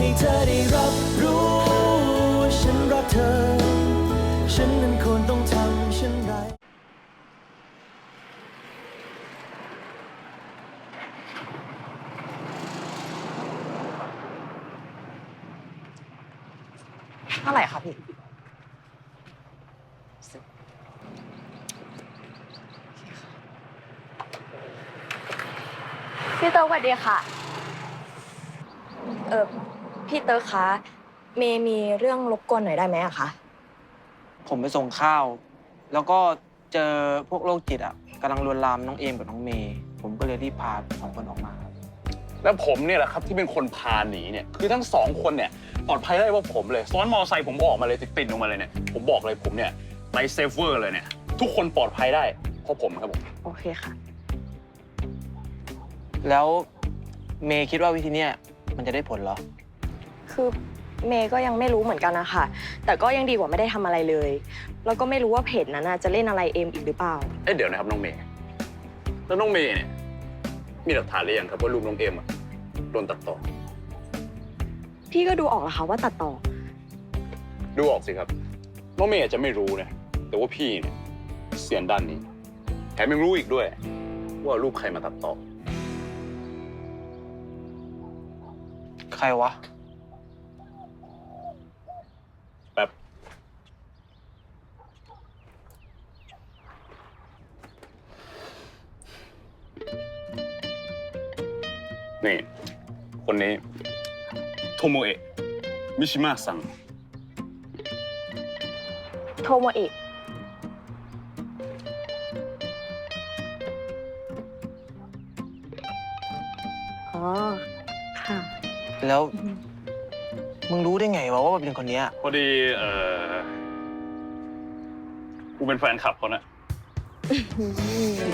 ให้เธอได้รับรู้ว่าฉันรักเธอ ฉันนั้นควรต้องทำเช่นไรเท่าไหร่ครับพี่พี่เติร์กสวัสดีค่ะ เออ พี่เติร์กคะ เมย์มีเรื่องรบกวนหน่อยได้ไหมอะคะ ผมไปส่งข้าว แล้วก็เจอพวกโรคจิตอะกำลังลวนลามน้องเอมกับน้องเมย์ผมก็เลยรีบพาสองคนออกมาครับแล้วผมเนี่ยแหละครับที่เป็นคนพาหนีเนี่ยคือทั้งสองคนเนี่ยปลอดภัยได้ว่าผมเลยซ้อนมอไซค์ผมออกมาเลยติดๆลงมาเลยเนี่ยผมบอกเลยผมเนี่ยไลฟ์เซฟเวอร์เลยเนี่ยทุกคนปลอดภัยได้เพราะผมครับผมโอเคค่ะ แล้วเมย์คิดว่าวิธีเนี้ยมันจะได้ผลเหรอ คือเมย์ก็ยังไม่รู้เหมือนกันนะคะแต่ก็ยังดีกว่าไม่ได้ทำอะไรเลย แล้วก็ไม่รู้ว่าเพจนั้นน่ะจะเล่นอะไรเอมอีกหรือเปล่า เอ๊ะเดี๋ยวนะครับน้องเมย์แล้วน้องเมย์เนี่ยมีหลักฐานหรือยังครับว่าลูกน้องเอ็มอะโดนตัดต่อ พี่ก็ดูออกเหรอคะว่าตัดต่อ ดูออกสิครับ น้องเมย์อาจจะไม่รู้นะแต่ว่าพี่เนี่ยเสียนด้านนี้แถมยังรู้อีกด้วย ว่าลูกใครมาตัดต่อ ใครวะ นี่ คนนี้ โทโมเอะ มิชิมะซัง โทโมเอะอ๋อ ค่ะ แล้วมึงรู้ได้ไงวะว่ามันเป็นคนเนี้ยพอดี เอ่อกูเป็นแฟนคลับเขานะ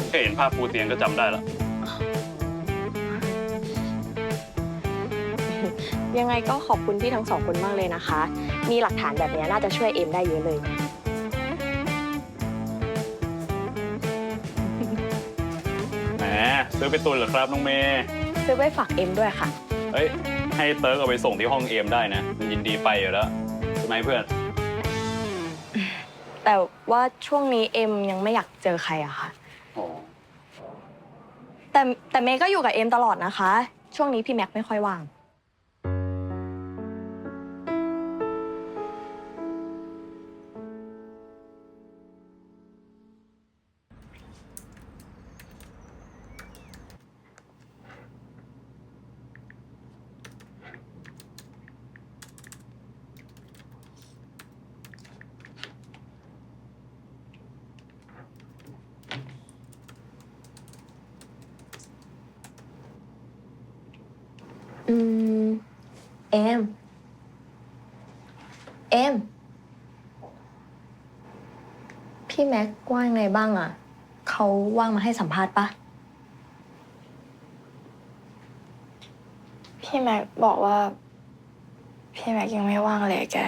แค่เห็นภาพปูเตียงก็จำได้ละ ยังไงก็ขอบคุณพี่ทั้งสองคนมากเลยนะคะ มีหลักฐานแบบนี้น่าจะช่วยเอมได้เยอะเลย แหมซื้อไปตุนเหรอครับน้องเมย์ซื้อไว้ฝากเอมด้วยค่ะเฮ้ย ให้เติร์กเอาไปส่งที่ห้องเอมได้นะ มันยินดีไปอยู่แล้วใช่ไหมเพื่อน แต่ว่าช่วงนี้เอมยังไม่อยากเจอใครอะค่ะ อ๋อ แต่แต่เมย์ก็อยู่กับเอมตลอดนะคะ ช่วงนี้พี่แม็กไม่ค่อยว่าง อืม เอม เอม พี่แม็กว่างไงบ้างอะเขาว่างมาให้สัมภาษณ์ปะ พี่แม็กบอกว่า พี่แม็กยังไม่ว่างเลยแก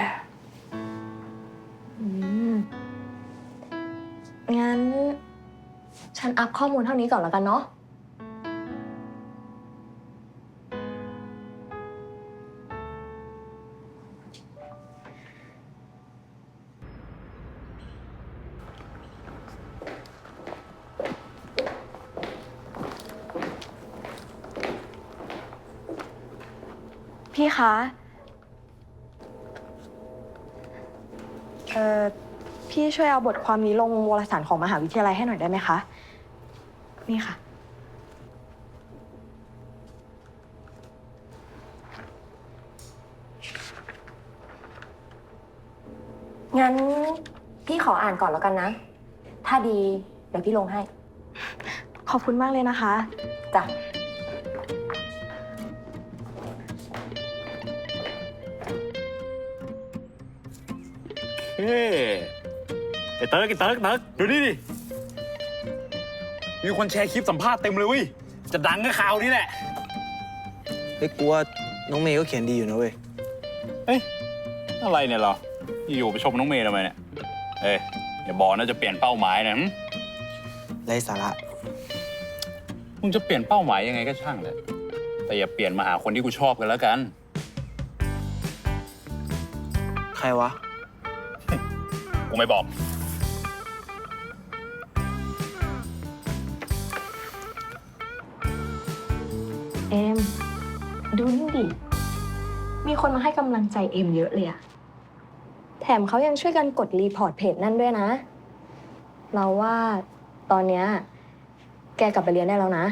อืม งั้น ฉันอัพข้อมูลเท่านี้ก่อนแล้วกันเนาะ พี่คะ เอ่อ พี่ช่วยเอาบทความนี้ลงวารสารของมหาวิทยาลัยให้หน่อยได้ไหมคะ นี่ค่ะ งั้นพี่ขออ่านก่อนแล้วกันนะ ถ้าดี เดี๋ยวพี่ลงให้ ขอบคุณมากเลยนะคะ จ้ะ ไอเติร์กไอเติร์กเติร์กดูนี่ดิ มีคนแชร์คลิปสัมภาษณ์เต็มเลยเว้ย จะดังก็ข่าวนี้แหละ เฮ้ยกูว่าน้องเมย์ก็เขียนดีอยู่นะเว้ยเฮ้ย อะไรเนี่ยเหรออยู่ไปชมน้องเมย์ทำไมเนี่ย เอ้ยอย่าบอกนะจะเปลี่ยนเป้าหมายนะหึไร้สาระ มึงจะเปลี่ยนเป้าหมายยังไงก็ช่างเลย แต่อย่าเปลี่ยนมาหาคนที่กูชอบกันแล้วกัน ใครวะ กูไม่บอก เอม ดูนี่ดิ มีคนมาให้กำลังใจเอ็มเยอะเลยอะแถมเขายังช่วยกันกดรีพอร์ตเพจนั่นด้วยนะ เราว่าตอนเนี้ยแกกลับไปเรียนได้แล้วนะ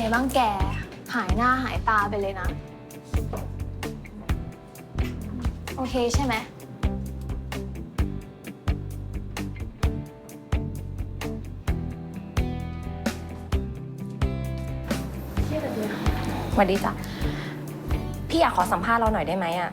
ไงบ้างแก หายหน้าหายตาไปเลยนะ โอเคใช่ไหม สวัสดีจ้ะ พี่อยากขอสัมภาษณ์เราหน่อยได้ไหมอะ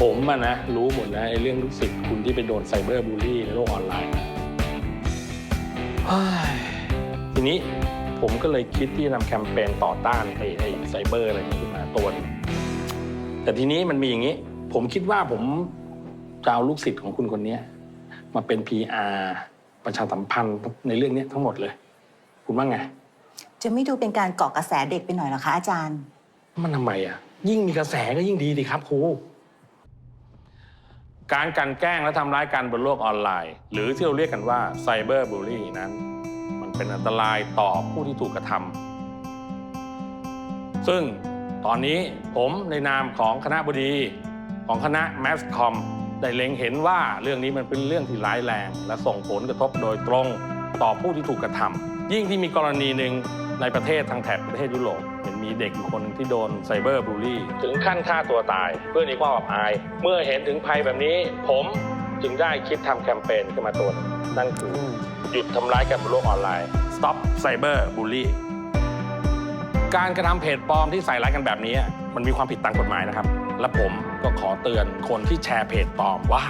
ผมอะนะ รู้หมดนะไอ้เรื่องลูกศิษย์คุณที่ไปโดนไซเบอร์บูลลี่ในโลกออนไลน์เฮ้ยทีนี้ผมก็เลยคิดที่จะนำแคมเปญต่อต้านไอ้ไอ้ไซเบอร์อะไรนี้ขึ้นมาตัวหนึงแต่ทีนี้มันมีอย่างนี้ ผมคิดว่าผมจะเอาลูกศิษย์ของคุณคนเนี้ยมาเป็น PR ประชาสัมพันธ์ในเรื่องเนี้ยทั้งหมดเลย คุณว่าไง จะไม่ดูเป็นการเกาะกระแสเด็กไปหน่อยเหรอคะอาจารย์ มันทำไมอะ ยิ่งมีกระแสก็ยิ่งดีดีครับครู การกันแกล้งและทำร้ายกันบนโลกออนไลน์ หรือที่เราเรียกกันว่าไซเบอร์บูลลี่นั้น มันเป็นอันตรายต่อผู้ที่ถูกกระทำซึ่งตอนนี้ผมในนามของคณะบดีของคณะ Mass Com ได้เล็งเห็นว่าเรื่องนี้มันเป็นเรื่องที่ร้ายแรง และส่งผลกระทบโดยตรงต่อผู้ที่ถูกกระทำยิ่งที่มีกรณีหนึ่ง ในประเทศทางแถบประเทศยุโรปเห็นมีเด็กอยู่คนหนึ่งที่โดนไซเบอร์บูลลี่ ถึงขั้นฆ่าตัวตายเพื่อหนีความอับอาย เมื่อเห็นถึงภัยแบบนี้ ผมจึงได้คิดทำแคมเปญขึ้นมาตัวหนึ่งนั่นคือหยุดทำร้ายกันบนโลกออนไลน์ Stop Cyber Bully การกระทำเพจปลอมที่ใส่ร้ายกันแบบนี้ มันมีความผิดตามกฎหมายนะครับ และผมก็ขอเตือนคนที่แชร์เพจปลอมว่า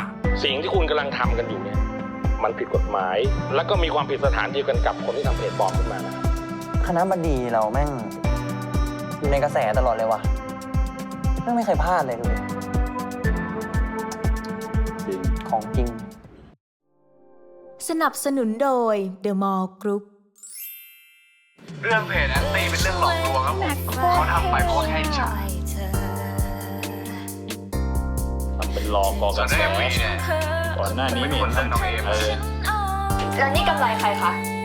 สิ่งที่คุณกำลังทำกันอยู่เนี่ยมันผิดกฎหมาย และก็มีความผิดสถานเดียวกันกับคนที่ทำเพจปลอมขึ้นมานะครับ คณะบดีเราแม่ง อยู่ในกระแสตลอดเลยว่ะแม่งไม่เคยพลาดเลยดูดิของจริง สนับสนุนโดย The Mall Group เรื่องเพจแอนตี้เป็นเรื่องหลอกลวงครับผมเขาทำไปเพราะแค่อิจฉาทำเป็นรอกอกระแสก่อนหน้านี้มีคนเรื่องน้องเอมแล้วนี่กำไรใครคะ